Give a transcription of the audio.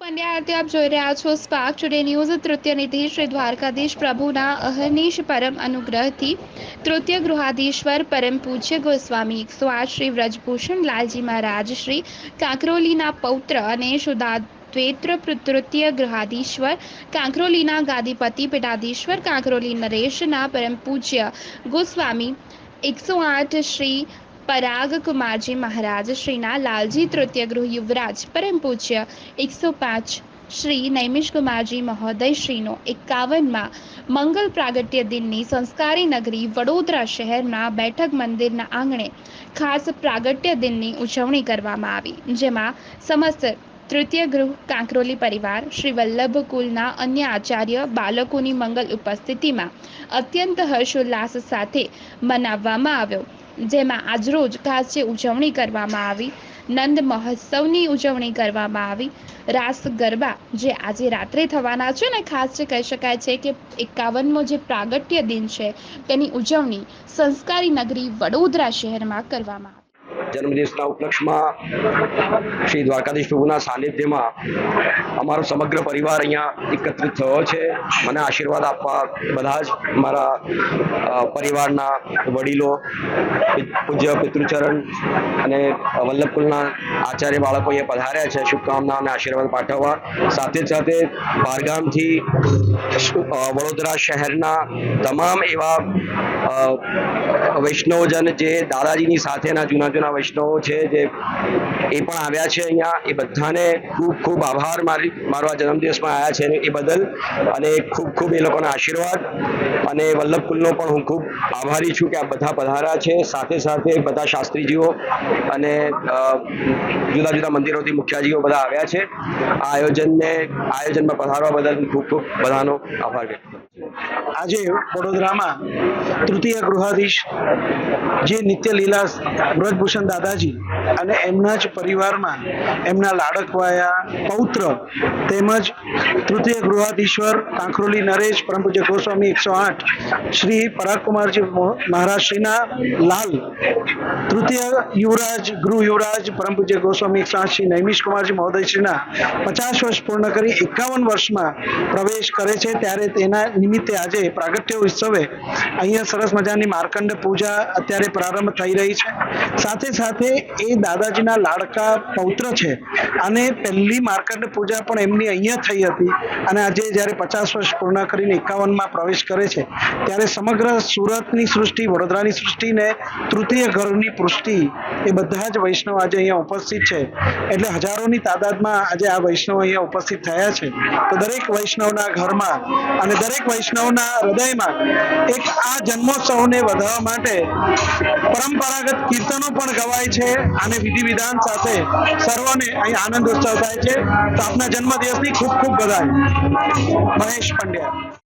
પંડ્યા આપ જોઈ રહ્યા છો સ્પાર્ક ટુડે ન્યૂઝ તૃતીય નિધિ શ્રી દ્વારકાધીશ પ્રભુના અહર્નિશ પરમ અનુગ્રહથી તૃતીય ગૃહાધીશ્વર પરમ પૂજ્ય ગોસ્વામી. એકસો આઠ શ્રી વ્રજભૂષણ લાલજી મહારાજ, શ્રી કાંકરોલીના પૌત્ર અને શુદ્ધાદ્વૈત્ર તૃતીય ગ્રહાધીશ્વર કાંકરોલીના ગાદીપતિ પીઠાધીશ્વર, કાંકરોલી નરેશના પરમ પૂજ્ય ગોસ્વામી. એકસો આઠ શ્રી પરાગ કુમારજી મહારાજ, શ્રીના લાલજી તૃતીય ગૃહ યુવરાજ પરમ પૂજ્ય એકસો પાંચ, શ્રી નૈમિષ કુમારજી મહોદય શ્રીનો એકાવનમાં મંગલ પ્રાગટ્ય દિનની સંસ્કારી નગરી વડોદરા શહેરના બેઠક મંદિરના આંગણે ખાસ પ્રાગટ્ય દિનની ઉજવણી કરવામાં આવી, જેમાં સમસ્ત તૃતીય ગૃહ કાંકરોલી પરિવાર, શ્રી વલ્લભ કુલના અન્ય આચાર્ય, બાળકોની મંગલ ઉપસ્થિતિમાં અત્યંત હર્ષોલ્લાસ સાથે મનાવવામાં આવ્યો. જેમાં આજરોજ ખાસ ઉજવણી કરવામાં આવી. નંદ મહોત્સવની ઉજવણી કરવામાં આવી. રાસ ગરબા જે આજે રાત્રે થવાના છે ને ખાસ કહી શકાય છે કે એકાવનમો જે પ્રાગટ્ય દિન છે તેની ઉજવણી સંસ્કારી નગરી વડોદરા શહેરમાં કરવામાં આવી. જન્મદિવસના ઉપલક્ષમાં શ્રી દ્વારકાધીશ પ્રભુના સાનિધ્યમાં અમારો સમગ્ર પરિવાર અહીંયા એકત્રિત થયો છે. મને આશીર્વાદ આપવા બધા જ મારા પરિવારના વડીલો પૂજ્ય પિતૃચરણ અને વલ્લભકુલના આચાર્ય બાળકો અહીંયા પધાર્યા છે. શુભકામના અને આશીર્વાદ પાઠવવા. સાથે સાથે બહારગામથી વડોદરા શહેરના તમામ એવા વૈષ્ણવજન જે દાદાજીની સાથેના જૂના જૂના વૈષ્ણવો છે જે એ પણ આવ્યા છે અહીંયા. એ બધાને ખૂબ ખૂબ આભાર મારી, મારો આ જન્મદિવસમાં આવ્યા છે એ બદલ. અને ખૂબ ખૂબ એ લોકોના આશીર્વાદ. અને વલ્લભ કુલનો પણ હું ખૂબ આભારી છું કે આ બધા પધાર્યા છે. સાથે સાથે બધા શાસ્ત્રીજીઓ અને જુદા જુદા મંદિરોથી મુખ્યાજીઓ બધા આવ્યા છે. આ આયોજનને આયોજનમાં પધારવા બદલ ખૂબ ખૂબ બધાનો આભાર વ્યક્ત આજે વડોદરામાં તૃતીય ગૃહાધીશ જે નિત્ય લીલા વ્રજભૂષણ દાદાજી અને એમના જ પરિવારમાં એમના લાડકવાયા પૌત્ર તેમજ તૃતીય ગૃહાધીશ્વર કાંકરોલી નરેશ પરમ પૂજ્ય ગોસ્વામી એકસો આઠ, શ્રી પરાગકુમારજી મો- શ્રીના લાલ, તૃતીય યુવરાજ, ગૃહ યુવરાજ પરમ પૂજ્ય ગોસ્વામી એકસો આઠ, શ્રી નૈમિષ કુમારજી મહોદયશ્રીના પચાસ વર્ષ પૂર્ણ કરી એકાવન વર્ષમાં પ્રવેશ કરે છે. ત્યારે તેના નિમિત્તે આજે પ્રાગટ્ય ઉત્સવે અહીંયા સરસ મજાની માર્કંડ પૂજા અત્યારે પ્રારંભ થઈ રહી છે. સાથે સાથે એ દાદાજીના લાડકા પૌત્ર છે. અને પહેલી માર્કંડ પૂજા પણ એમની અહીંયા થઈ હતી. અને આજે જ્યારે પચાસ વર્ષ પૂર્ણ કરીને એકાવનમાં પ્રવેશ કરે છે, ત્યારે સમગ્ર સુરતની સૃષ્ટિ, વડોદરાની સૃષ્ટિને તૃતીય ઘરની પૃષ્ટિ એ બધા જ વૈષ્ણવ આજે અહીંયા ઉપસ્થિત છે. એટલે હજારોની તાદાદમાં આજે આ વૈષ્ણવ અહીંયા ઉપસ્થિત થયા છે. તો દરેક વૈષ્ણવના ઘરમાં અને દરેક વૈષ્ણવના હૃદયમાં એક આ જન્મોત્સવને વધારવા માટે પરંપરાગત કીર્તનો પણ ગવાય છે અને વિધિ વિધાન સાથે સર્વને અહીં આનંદ ઉત્સવ થાય છે. તો આપના જન્મદિવસની ખૂબ ખૂબ બધાઈ મહેશ પંડ્યા.